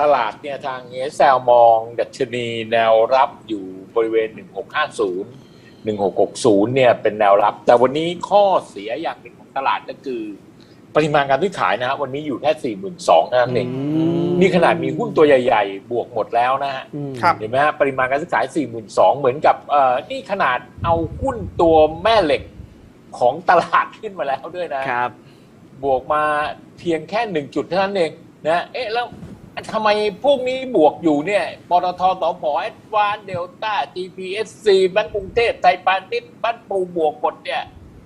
ตลาดเนี่ยทางเอสแซลมองดัชนีแนวรับอยู่บริเวณ 1650 1660 เนี่ยเป็นแนวรับ แต่วันนี้ข้อเสียอย่างหนึ่งของตลาดก็คือ ปริมาณการซื้อขายนะฮะวันนี้อยู่แค่ 42,000เท่านั้นเองมนี่ขนาดมีหุ้นตัวใหญ่ ๆ บวกหมดแล้วนะฮะอืมครับเห็นไหมฮะปริมาณการซื้อขาย 42,000 เหมือนกับเอ่อนี่ขนาดเอาหุ้นตัวแม่เหล็กของตลาดขึ้นมาแล้วด้วยนะครับ บวกมาเพียงแค่หนึ่งจุดเท่านั้นเองนะเอ๊ะแล้ว ทำไมพวกนี้บวกอยู่เนี่ยปตทสพแอดวานเดลต้า GPSC แบงก์กรุงเทพไทยพาณิชย์บ้านปูบวกหมดเนี่ย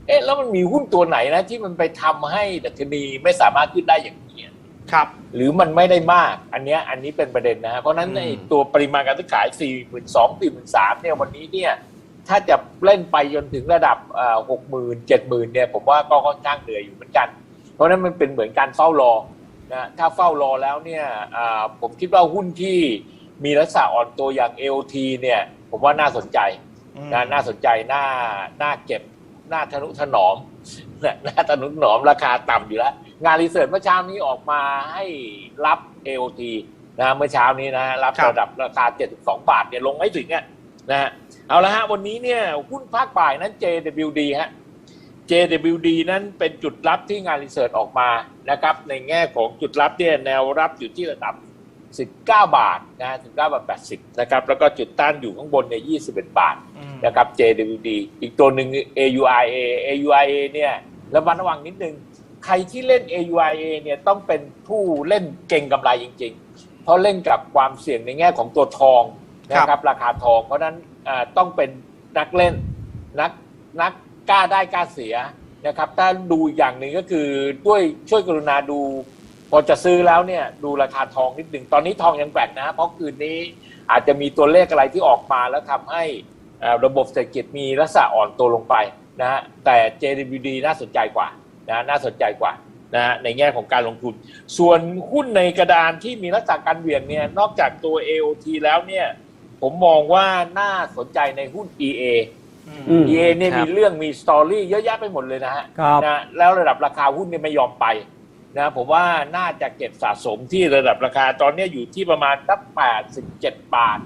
เอ๊ะแล้วมันมีหุ้นตัวไหนนะ ที่มันไปทำให้ดัชนีไม่สามารถขึ้นได้อย่างนี้ครับ หรือมันไม่ได้มาก อันเนี้ยอันนี้เป็นประเด็นนะฮะเพราะฉะนั้นอืมในตัวปริมาณการซื้อขาย 4 2 0 0 0 4 3 0 0เนี่ยวันนี้เนี่ยถ้าจะเล่นไปจนถึงระดับหกหมื่นเจ็ดหมื่นเนี่ยผมว่าก็ค่อนข้างเหนื่อยอยู่เหมือนกัน เพราะฉะนั้นมันเป็นเหมือนการเฝ้ารอ นะถ้าเฝ้ารอแล้วเนี่ยอ่าผมคิดว่าหุ้นที่มีลักษณะอ่อนตัวอย่าง LT เนี่ย ผมว่าน่าสนใจนะน่าสนใจน่าน่าเก็บน่าทนุถนอมนะน่าทนุถนอมราคาต่ำอยู่แล้ว งานรีเสิร์ชเมื่อเช้านี้ออกมาให้รับ AOT นะเมื่อเช้านี้นะรับครับระดับราคา 72 บาทเนี่ยลงไม่ถึงอะนะฮะเอาละฮะวันนี้เนี่ยหุ้นภาคบ่ายนั้น JWD ฮะ JWD นั้นเป็นจุดรับที่งานรีเสิร์ชออกมานะครับ ในแง่ของจุดรับเนี่ยแนวรับอยู่ที่ระดับ 19 บาทนะ19บาท80 นะครับ แล้วก็จุดต้านอยู่ข้างบนเนี่ย21 บาทอืมนะครับ JWD อีกตัวหนึ่ง AUIA AUIA เนี่ยระมัดระวังนิดนึง ใครที่เล่น AUIA เนี่ยต้องเป็นผู้เล่นเก่งกำไรจริง ๆ เพราะเล่นกับความเสี่ยงในแง่ของตัวทองนะครับ ราคาทอง เพราะฉะนั้นอ่าต้องเป็นนักเล่นนักนัก กล้าได้กล้าเสียนะครับ ถ้าดูอย่างหนึ่งก็คือด้วยช่วยกรุณาดู พอจะซื้อแล้วเนี่ยดูราคาทองนิดหนึ่งตอนนี้ทองยังแกว่งนะ เพราะคืนนี้อาจจะมีตัวเลขอะไรที่ออกมาแล้วทำให้ระบบเศรษฐกิจมีลักษณะอ่อนตัวลงไปนะฮะแต่ JWD น่าสนใจกว่านะน่าสนใจกว่านะฮะในแง่ของการลงทุน ส่วนหุ้นในกระดานที่มีลักษณะการเหวี่ยงเนี่ยนอกจากตัว AOT แล้วเนี่ยผมมองว่าน่าสนใจในหุ้น EA อืม EA เนี่ยครับมีเรื่องมีสตอรี่เยอะแยะไปหมดเลยนะฮะครับนะแล้วระดับราคาหุ้นเนี่ยไม่ยอมไปนะผมว่าน่าจะเก็บสะสมที่ระดับราคาตอนเนี้ยอยู่ที่ประมาณสัก87บาท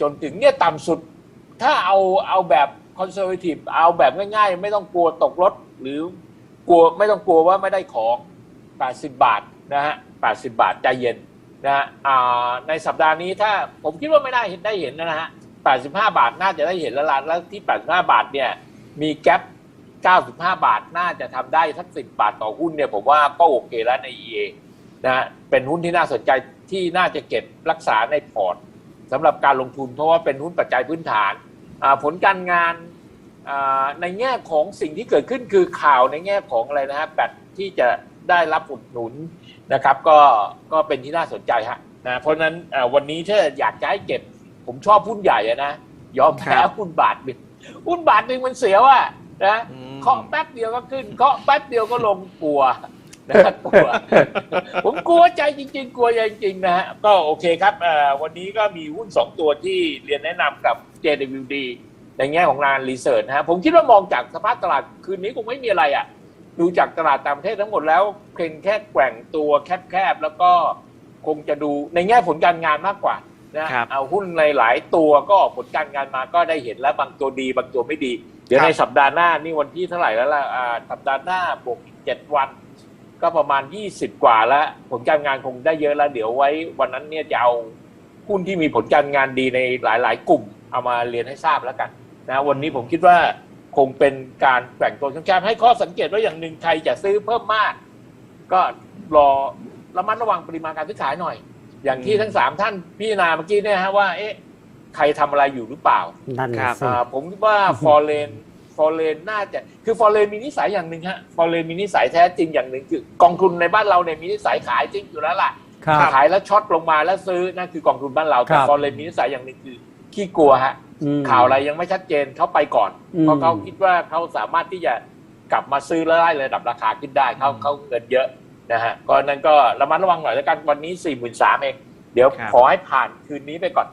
จนถึงเนี่ยต่ำสุด ถ้าเอาเอาแบบคอนเซอร์ t ทีฟเอาแบบง่ายๆ ไม่ต้องกลัวตกรถ หรือกลัวไม่ต้องกลัวว่าไม่ได้ของ 80 บาทนะฮะ 80 บาทใจเย็นนะฮะอ่าในสัปดาห์นี้ถ้าผมคิดว่าไม่ได้เห็นได้เห็นนะฮะ 85 บาทน่าจะได้เห็นแล้วล่ะแล้วที่ 85 บาทเนี่ย มีแกลบ95 บาทน่าจะทำได้สัก 10 บาทต่อหุ้นเนี่ย ผมว่าก็โอเคแล้วใน EA นะฮะเป็นหุ้นที่น่าสนใจที่น่าจะเก็บรักษาในพอร์ตสำหรับการลงทุนเพราะว่าเป็นหุ้นปัจจัยพื้นฐาน ผลการงานในแง่ของสิ่งที่เกิดขึ้นคือข่าวในแง่ของอะไรนะฮะแบตที่จะได้รับอุดหนุนนะครับ ก็ก็เป็นที่น่าสนใจฮะนะเพราะนั้นวันนี้ถ้าอยากจะให้เก็บ ผมชอบหุ้นใหญ่อะนะยอมแพ้ครับหุ้นบาทหนึ่งหุ้นบาทหนึ่งมันเสียวอะนะอืมเคาะแป๊บเดียวก็ขึ้นเคาะแป๊บเดียวก็ลงกลัวนะกลัว ผมกลัวใจจริง ๆ กลัวใจจริงๆนะฮะก็โอเคครับเอ่อวันนี้ก็มีหุ้น2ตัวที่เรียนแนะนำกับ JWD ในแง่ของงานรีเสิร์ชนะฮะผมคิดว่ามองจากสภาพตลาดคืนนี้คงไม่มีอะไรอะ ดูจากตลาดต่างประเทศทั้งหมดแล้วเพียงแค่แกว่งตัวแคบๆแล้วก็คงจะดูในแง่ผลการงานมากกว่า นะครับเอาหุ้นในหลายตัวก็ออกผลการงานมาก็ได้เห็นแล้วบางตัวดีบางตัวไม่ดี เดี๋ยวครับในสัปดาห์หน้านี่วันที่เท่าไหร่แล้วล่ะอ่าสัปดาห์หน้าบวกอีกเจ็ดวัน ก็ประมาณ20กว่าแล้ว ผลการงานคงได้เยอะแล้ว เดี๋ยวไว้ วันนั้นเนี่ยจะเอาหุ้นที่มีผลการงานดีในหลาย ๆ กลุ่มเอามาเรียนให้ทราบแล้วกันนะวันนี้ผมคิดว่าคงเป็นการแบ่งตัวแคบๆให้ข้อสังเกตว่าอย่างหนึ่งใครจะซื้อเพิ่มมาก ก็รอระมัดระวังปริมาณการซื้อขายหน่อย อย่างที่ทั้งสามท่านพิจารณาเมื่อกี้เนี่ยฮะว่าเอ๊ะใครทำอะไรอยู่หรือเปล่านั่นครัน่ะบสิอ่าผมคิดว่าฟอร์เรนฟอร์เรนน่าจะคือฟอร์เรนมีนิสัยอย่างหนึ่งฮะฟอร์เรนมีนิสัยแท้จริงอย่างหนึ่งคือกองทุนในบ้านเราเนี่ยมีนิสัยขายจริงอยู่แล้วล่ะครับขายแล้วช็อตลงมาแล้วซื้อนั่นคือกองทุนบ้านเราคแต่รับฟอร์เรนมีนิสัยอย่างหนึ่งคือขี้กลัวฮะอืมข่าวอะไรยังไม่ชัดเจนเขาไปก่อนอืมเพราะเขาคิดว่าเขาสามารถที่จะกลับมาซื้อแล้วได้ระดับราคาขึ้นได้เขาเขาเงินเยอะ นะฮะก็นั้นก็ระมัดระวังหน่อยแล้วกันวันนี้สี่หมื่นสามเอง เดี๋ยวครับขอให้ผ่านคืนนี้ไปก่อน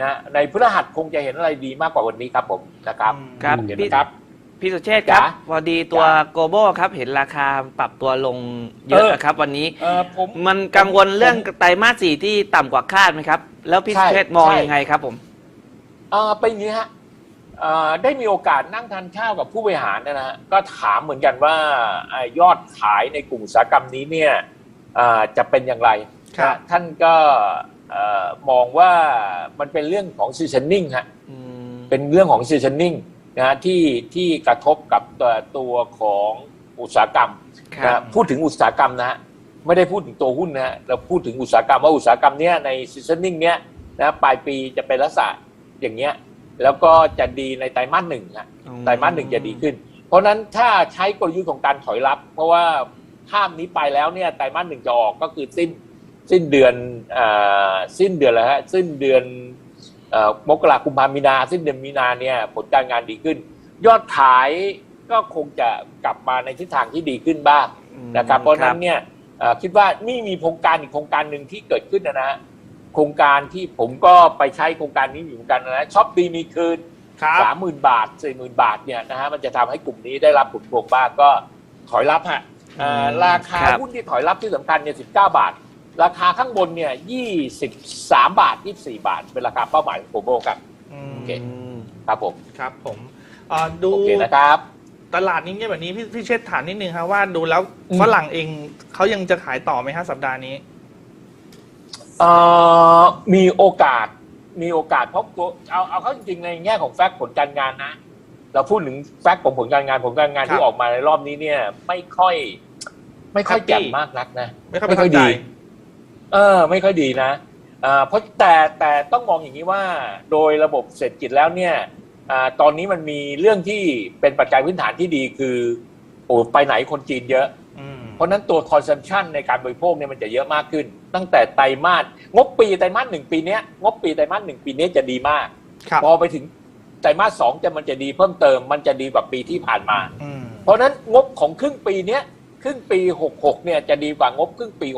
นะในพฤหัสคงจะเห็นอะไรดีมากกว่าวันนี้ครับผมนะครับอืมครับเดี๋ยวพี่นะครับพี่สุเชษฐ์ครับจ๋าพอดีตัวจ๋าโกลบอลครับ เห็นราคาปรับตัวลงเยอะเออนะครับ วันนี้เออผมมันกังวลเรื่องผมไตรมาสสี่ที่ต่ำกว่าคาดไหมครับ แล้วพี่ใช่สุเชษฐ์มองใช่ยังไงครับผมเออเป็นอย่างนี้ฮะเอ่อ ได้มีโอกาสนั่งทานข้าวกับผู้บริหารนะฮะก็ถามเหมือนกันว่าอ่ายอดขายในกลุ่มอุตสาหกรรมนี้เนี่ยอ่าจะเป็นอย่างไรครับนะท่านก็เอ่อมองว่ามันเป็นเรื่องของ seasoning ฮะอืมเป็นเรื่องของ seasoning นะฮะที่ที่กระทบกับตัวตัวของอุตสาหกรรมคนะรัฮะบพูดถึงอุตสาหกรรมนะฮะไม่ได้พูดถึงตัวหุ้นนะฮะเราพูดถึงอุตสาหกรรมว่าอุตสาหกรรมเนี้ยใน seasoning เนี้ยนะปลายปีจะเป็นลักษณะอย่างเงี้ย แล้วก็จะดีในไตรมาสหนึ่งฮะไตรมาสหนึ่งจะดีขึ้น เพราะฉะนั้นถ้าใช้กลยุทธ์ของการถอยรับ เพราะว่าข้ามนี้ไปแล้วเนี่ยไตรมาสหนึ่งจะออกก็คือสิ้นสิ้นเดือนอ่าสิ้นเดือนแล้วฮะสิ้นเดือนเอ่อมกราคมกุมภามีนาสิ้นเดือนมีนาเนี่ยผลการงานดีขึ้น ยอดขายก็คงจะกลับมาในทิศทางที่ดีขึ้นบ้างนะครับ เพราะฉะนั้นเนี่ยเอ่อคิดว่านี่มีโครงการอีกโครงการหนึ่งที่เกิดขึ้นนะนะ โครงการที่ผมก็ไปใช้โครงการนี้อยู่เหมือนกันนะช็อปดีมีคืนครับสามหมื่นบาทสี่หมื่นบาทเนี่ยนะฮะมันจะทำให้กลุ่มนี้ได้รับผลพวงบ้างก็ถอยรับฮะเอ่ออืมราคาครับหุ้นที่ถอยรับที่สำคัญเนี่ยสิบเก้าบาท ราคาข้างบนเนี่ยยี่สิบสามบาทยี่สี่บาท เป็นราคาเป้าหมายของโกลบอลครับอืมโอเคอืมครับผมครับผมเอ่อดูโอเคนะครับตลาดนี้เนี่ยแบบนี้พี่พี่เชษฐ์ถามนิดนึงครับว่าดูแล้วอืมฝรั่งเองเขายังจะขายต่อไหมฮะสัปดาห์นี้ เอ่อมีโอกาสมีโอกาสเพราะตัวเอาเอาเข้าจริงๆในแง่ของแฟกต์ผลการงานนะ เราพูดถึงแฟกต์ของผลการงานผลการงานครับที่ออกมาในรอบนี้เนี่ย ไม่ค่อย ไม่ค่อย Happy แจ่มมากนักนะไม่ค่อยไม่ค่อยประทับใจดี เออ ไม่ค่อยดีนะอ่าเพราะแต่แต่ต้องมองอย่างนี้ว่า โดยระบบเศรษฐกิจแล้วเนี่ยอ่าตอนนี้มันมีเรื่องที่เป็นปัจจัยพื้นฐานที่ดีคือโอ้ไปไหนคนจีนเยอะ อืมเพราะฉะนั้นตัว consumption ในการบริโภคเนี่ยมันจะเยอะมากขึ้น ตั้งแต่ไตรมาสงบปีไตรมาสหนึ่งปีเนี้ยงบปีไตรมาสหนึ่งปีเนี้ยจะดีมากครับพอไปถึงไตรมาสสองจะมันจะดีเพิ่มเติม มันจะดีกว่าปีที่ผ่านมาอืมเพราะฉะนั้นงบของครึ่งปีเนี้ยครึ่งปี66เนี่ยจะดีกว่างบครึ่งปี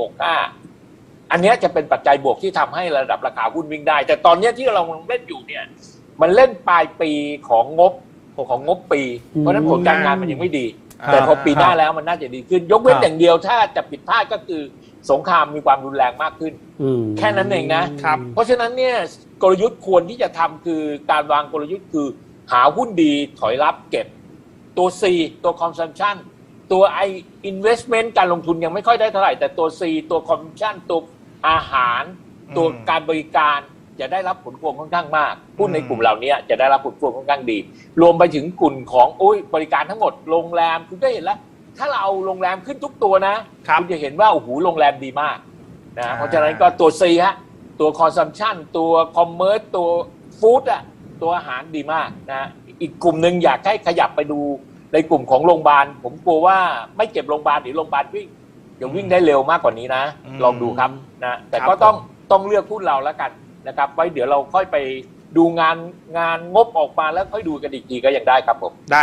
65อันเนี้ยจะเป็นปัจจัยบวกที่ทำให้ระดับราคาหุ้นวิ่งได้ แต่ตอนเนี้ยที่เรากำลังเล่นอยู่เนี่ย มันเล่นปลายปีของงบของงบปี เพราะฉะนั้นผลการงานมันยังไม่ดีอ่า แต่พอปีหน้าแล้วมันน่าจะดีขึ้น ยกเว้นครับอย่างเดียวถ้าจะผิดพลาดก็คือสงครามมีความรุนแรงมากขึ้นอืมแค่นั้นเองนะครับ เพราะฉะนั้นเนี่ยกลยุทธ์ควรที่จะทำคือการวางกลยุทธ์คือหาหุ้นดีถอยรับเก็บ ตัว C ตัว consumption ตัว I investment การลงทุนยังไม่ค่อยได้เท่าไหร่ แต่ตัว C ตัว consumption ตัวอาหาร ตัวอืมการบริการ จะได้รับผลพวงค่อนข้างมากหุ้นในอืมกลุ่มเหล่านี้จะได้รับผลพวงค่อนข้างดี รวมไปถึงกลุ่มของโอ้ยบริการทั้งหมดโรงแรมคุณก็เห็นแล้ว ถ้าเราเอาโรงแรมขึ้นทุกตัวนะครับณจะเห็นว่าโอ้โหโรงแรมดีมากนะอ่าเพราะฉะนั้นก็ตัว C ฮะตัว consumption ตัว commerce ตัว food อะตัวอาหารดีมากนะอีกกลุ่มหนึ่งอยากให้ขยับไปดูในกลุ่มของโรงพยาบาล ผมกลัวว่าไม่เก็บโรงพยาบาลหรือโรงพยาบาลวิ่งเดี๋ยววิ่งได้เร็วมากกว่านี้นะอืมลองดูครับนะแต่ครับก็ต้องผมต้องเลือกหุ้นเราแล้วกัน นะครับ ไว้เดี๋ยวเราค่อยไปดูงานงานงบออกมาแล้วค่อยดูกันอีกทีก็ยังได้ครับผมได้